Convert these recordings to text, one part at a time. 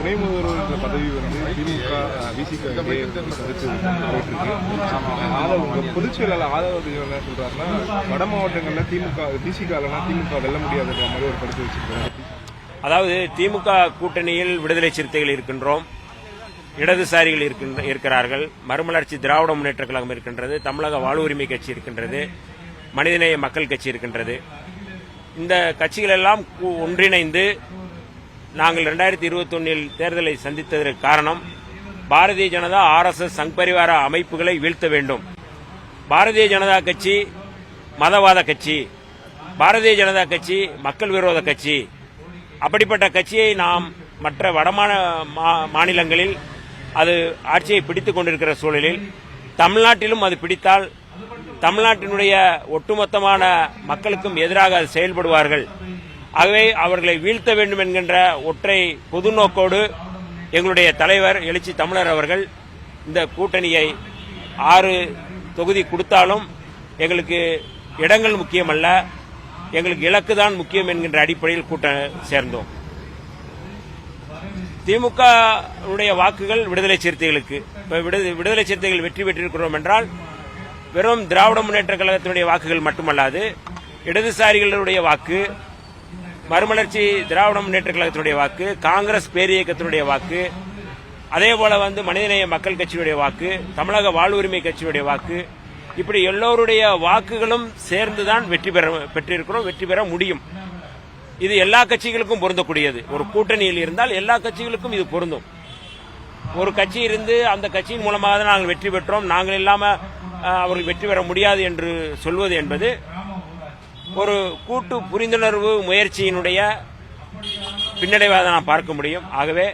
துணை முதல்வர் பதவி வந்து திமுக விசிக கருத்து போயிட்டு ஆதரவு உங்க பொதுச் செயலாளர் ஆதரவு என்ன சொல்றாருன்னா வட மாவட்டங்கள்ல திமுக விசிகாலனா திமுக வெல்ல முடியாதுன்ற மாதிரி ஒரு கருத்து வச்சிருக்காரு. அதாவது திமுக கூட்டணியில் விடுதலை சிறுத்தைகள் இருக்கின்றோம் இடதுசாரிகள் இருக்கின்ற இருக்கிறார்கள் மறுமலர்ச்சி திராவிட முன்னேற்ற கழகம் இருக்கின்றது தமிழக வாழ்வுரிமை கட்சி இருக்கின்றது மனிதநேய மக்கள் கட்சி இருக்கின்றது. இந்த கட்சிகள் எல்லாம் ஒன்றிணைந்து நாங்கள் ரெண்டாயிரத்தி இருபத்தொன்னில் தேர்தலை சந்தித்ததற்கு காரணம் பாரதிய ஜனதா ஆர்எஸ்எஸ் சங் பரிவார அமைப்புகளை வீழ்த்த வேண்டும். பாரதிய ஜனதா கட்சி மதவாத கட்சி பாரதிய ஜனதா கட்சி மக்கள் விரோத கட்சி. அப்படிப்பட்ட கட்சியை நாம் மற்ற வடமான மா- மாநிலங்களில் அது ஆட்சியை பிடித்துக் கொண்டிருக்கிற சூழலில் தமிழ்நாட்டிலும் அது பிடித்தால் தமிழ்நாட்டினுடைய ஒட்டுமொத்தமான மக்களுக்கும் எதிராக அது செயல்படுவார்கள். ஆகவே அவர்களை வீழ்த்த வேண்டும் என்கின்ற ஒற்றை பொது நோக்கோடு எங்களுடைய தலைவர் எழுச்சி தமிழர் அவர்கள் இந்த கூட்டணியை ஆறு தொகுதி கொடுத்தாலும் எங்களுக்கு இடங்கள் முக்கியமல்ல எங்களுக்கு இலக்கு தான் முக்கியம் என்கின்ற அடிப்படையில் கூட்டம் சேர்ந்தோம். திமுக உடைய வாக்குகள் விடுதலை சிறுத்தைகளுக்கு விடுதலை சிறுத்தைகள் வெற்றி பெற்றிருக்கிறோம் என்றால் வெறும் திராவிட முன்னேற்ற கழகத்தினுடைய வாக்குகள் மட்டுமல்லாது இடதுசாரிகளுடைய வாக்கு மறுமலர்ச்சி திராவிட முன்னேற்ற கழகத்தினுடைய வாக்கு காங்கிரஸ் பேரியக்கத்தினுடைய வாக்கு அதே போல வந்து மனிதநேய மக்கள் கட்சியுடைய வாக்கு தமிழக வாழ்வுரிமை கட்சியுடைய வாக்கு இப்படி எல்லோருடைய வாக்குகளும் சேர்ந்துதான் வெற்றி பெற பெற்றிருக்கிறோம் வெற்றி பெற முடியும். இது எல்லா கட்சிகளுக்கும் பொருந்தக்கூடியது. ஒரு கூட்டணியில் இருந்தால் எல்லா கட்சிகளுக்கும் இது பொருந்தும். ஒரு கட்சி இருந்து அந்த கட்சியின் மூலமாக தான் நாங்கள் வெற்றி பெற்றோம். நாங்கள் இல்லாம அவர்கள் வெற்றி பெற முடியாது என்று சொல்வது என்பது ஒரு கூட்டு புரிந்துணர்வு முயற்சியினுடைய பின்னடைவாக நான் பார்க்க முடியும். ஆகவே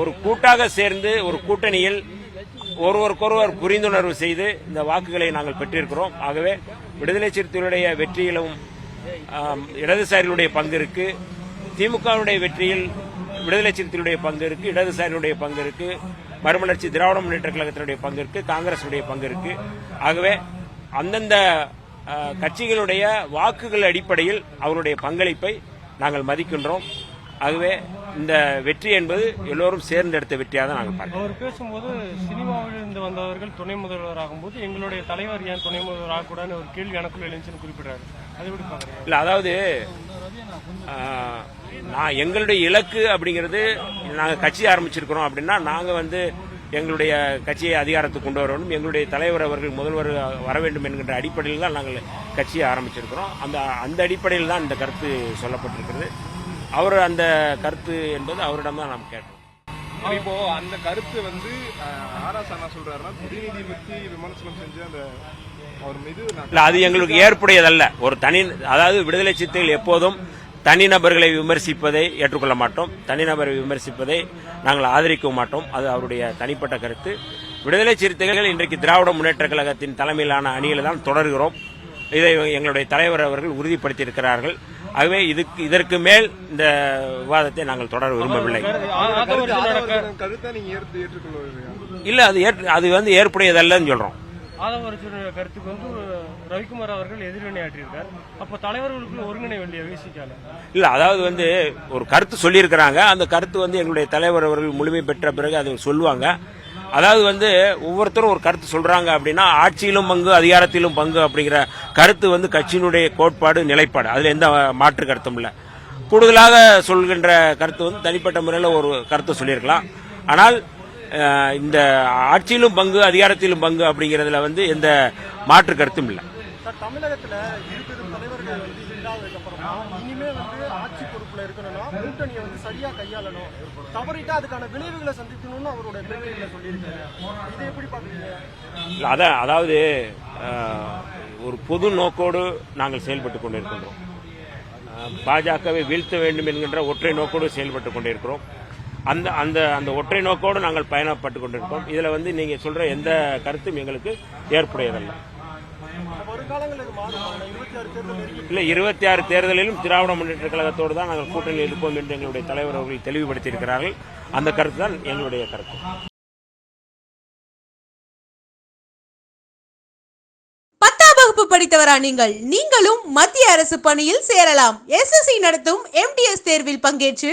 ஒரு கூட்டாக சேர்ந்து ஒரு கூட்டணியில் ஒருவருக்கொருவர் புரிந்துணர்வு செய்து இந்த வாக்குகளை நாங்கள் பெற்றிருக்கிறோம். ஆகவே விடுதலை சிறுத்தைகளுடைய வெற்றியிலும் இடதுசாரிகளுடைய பங்கு இருக்கு திமுகவுடைய வெற்றியில் விடுதலை சிறுத்தைகளுடைய பங்கு இருக்கு இடதுசாரிகளுடைய பங்கு இருக்கு மறுமலர்ச்சி திராவிட முன்னேற்ற கழகத்தினுடைய பங்கு இருக்கு காங்கிரசுடைய பங்கு இருக்கு ஆகவே அந்தந்த கட்சிகளுடைய வாக்குகள் அடிப்படையில் அவருடைய பங்களிப்பை நாங்கள் மதிக்கின்றோம். ஆகவே இந்த வெற்றி என்பது எல்லோரும் சேர்ந்தெடுத்த வெற்றியாக தான் நாங்கள் பார்க்கிறோம். அவர் பேசும்போது சினிமாவில் இருந்து வந்தவர்கள் துணை முதல்வர் ஆகும்போது எங்களுடைய தலைவர் ஏன் துணை முதல்வர் ஆகக்கூடாதுன்னு ஒரு கேள்வி எனக்குள்ள எழுந்துச்சுன்னு குறிப்பிடுறாரு. அது எப்படி இல்ல அதாவது நான் எங்களுடைய இலக்கு அப்படிங்கிறது நாங்க கட்சி ஆரம்பிச்சிருக்கிறோம் அப்படின்னா நாங்க வந்து எங்களுடைய கட்சியை அதிகாரத்துக்கு கொண்டு வர வேண்டும் எங்களுடைய தலைவர் அவர்கள் முதல்வர் வர வேண்டும் என்கின்ற அடிப்படையில் தான் நாங்கள் கட்சியை ஆரம்பிச்சிருக்கிறோம். அந்த அந்த அடிப்படையில் தான் இந்த கருத்து சொல்லப்பட்டிருக்கிறது. அவர் அந்த கருத்து என்பது அவரிடம் தான் நாம் கேட்டோம். இப்போ அந்த கருத்து வந்து ஆராஸ் அண்ணா சொல்றாருன்னா குடிநீதி பத்தி விமர்சனம் செஞ்சு அந்த அவர் மீது அது எங்களுக்கு ஏற்புடையதல்ல. ஒரு தனி அதாவது விடுதலை சிறுத்தைகள் எப்போதும் தனிநபர்களை விமர்சிப்பதை ஏற்றுக்கொள்ள மாட்டோம். தனிநபரை விமர்சிப்பதை நாங்கள் ஆதரிக்க மாட்டோம். அது அவருடைய தனிப்பட்ட கருத்து. விடுதலை சிறுத்தைகள் இன்றைக்கு திராவிட முன்னேற்ற கழகத்தின் தலைமையிலான அணியில் தான் தொடர்கிறோம். இதை எங்களுடைய தலைவர் அவர்கள் உறுதிப்படுத்தியிருக்கிறார்கள். ஆகவே இதுக்கு இதற்கு மேல் இந்த விவாதத்தை நாங்கள் தொடர விரும்பவில்லை. இல்ல அது ஏற்று- அது வந்து ஏற்புடையதல்லன்னு சொல்றோம். ஆதவரசனுடைய கருத்துக்கு வந்து ரவிக்குமார் அவர்கள் எதிர்வினை ஆற்றியிருக்கார் அப்ப தலைவர்களுக்குள்ள ஒருங்கிணை வேண்டிய விசிக்கால இல்ல அதாவது வந்து ஒரு கருத்து சொல்லியிருக்கிறாங்க. அந்த கருத்து வந்து எங்களுடைய தலைவர் அவர்கள் முழுமை பெற்ற பிறகு அதை சொல்லுவாங்க. அதாவது வந்து ஒவ்வொருத்தரும் ஒரு கருத்து சொல்றாங்க அப்படின்னா ஆட்சியிலும் பங்கு அதிகாரத்திலும் பங்கு அப்படிங்கிற கருத்து வந்து கட்சியினுடைய கோட்பாடு நிலைப்பாடு. அதுல எந்த மாற்று கருத்தும் இல்லை. கூடுதலாக சொல்கின்ற கருத்து வந்து தனிப்பட்ட முறையில் ஒரு கருத்து சொல்லியிருக்கலாம். ஆனால் இந்த ஆட்சியிலும் பங்கு அதிகாரத்திலும் பங்கு அப்படிங்கிறதுல வந்து எந்த மாற்று கருத்தும் இல்லை. அதான் அதாவது ஒரு பொது நோக்கோடு நாங்கள் செயல்பட்டு கொண்டிருக்கின்றோம். பாஜகவை வீழ்த்த வேண்டும் என்கின்ற ஒற்றை நோக்கோடு செயல்பட்டு கொண்டிருக்கிறோம். அந்த அந்த அந்த ஒற்றை நோக்கோடு நாங்கள் பயணப்பட்டு கொண்டிருக்கோம். இதுல வந்து நீங்க சொல்ற எந்த கருத்தும் எங்களுக்கு ஏற்புடையதல்ல. இருபத்தி ஆறு இல்ல இருபத்தி ஆறு தேர்தலிலும் திராவிட முன்னேற்ற கழகத்தோடு தான் நாங்கள் கூட்டணியில் இருப்போம் என்று எங்களுடைய தலைவர் அவர்கள் தெளிவுபடுத்தியிருக்கிறார்கள். அந்த கருத்து தான் எங்களுடைய கருத்து. பத்தாம் வகுப்பு படித்தவரா நீங்கள்? நீங்களும் மத்திய அரசு பணியில் சேரலாம். எஸ்எஸ்சி நடத்தும் எம்டிஎஸ் தேர்வில் பங்கேற்று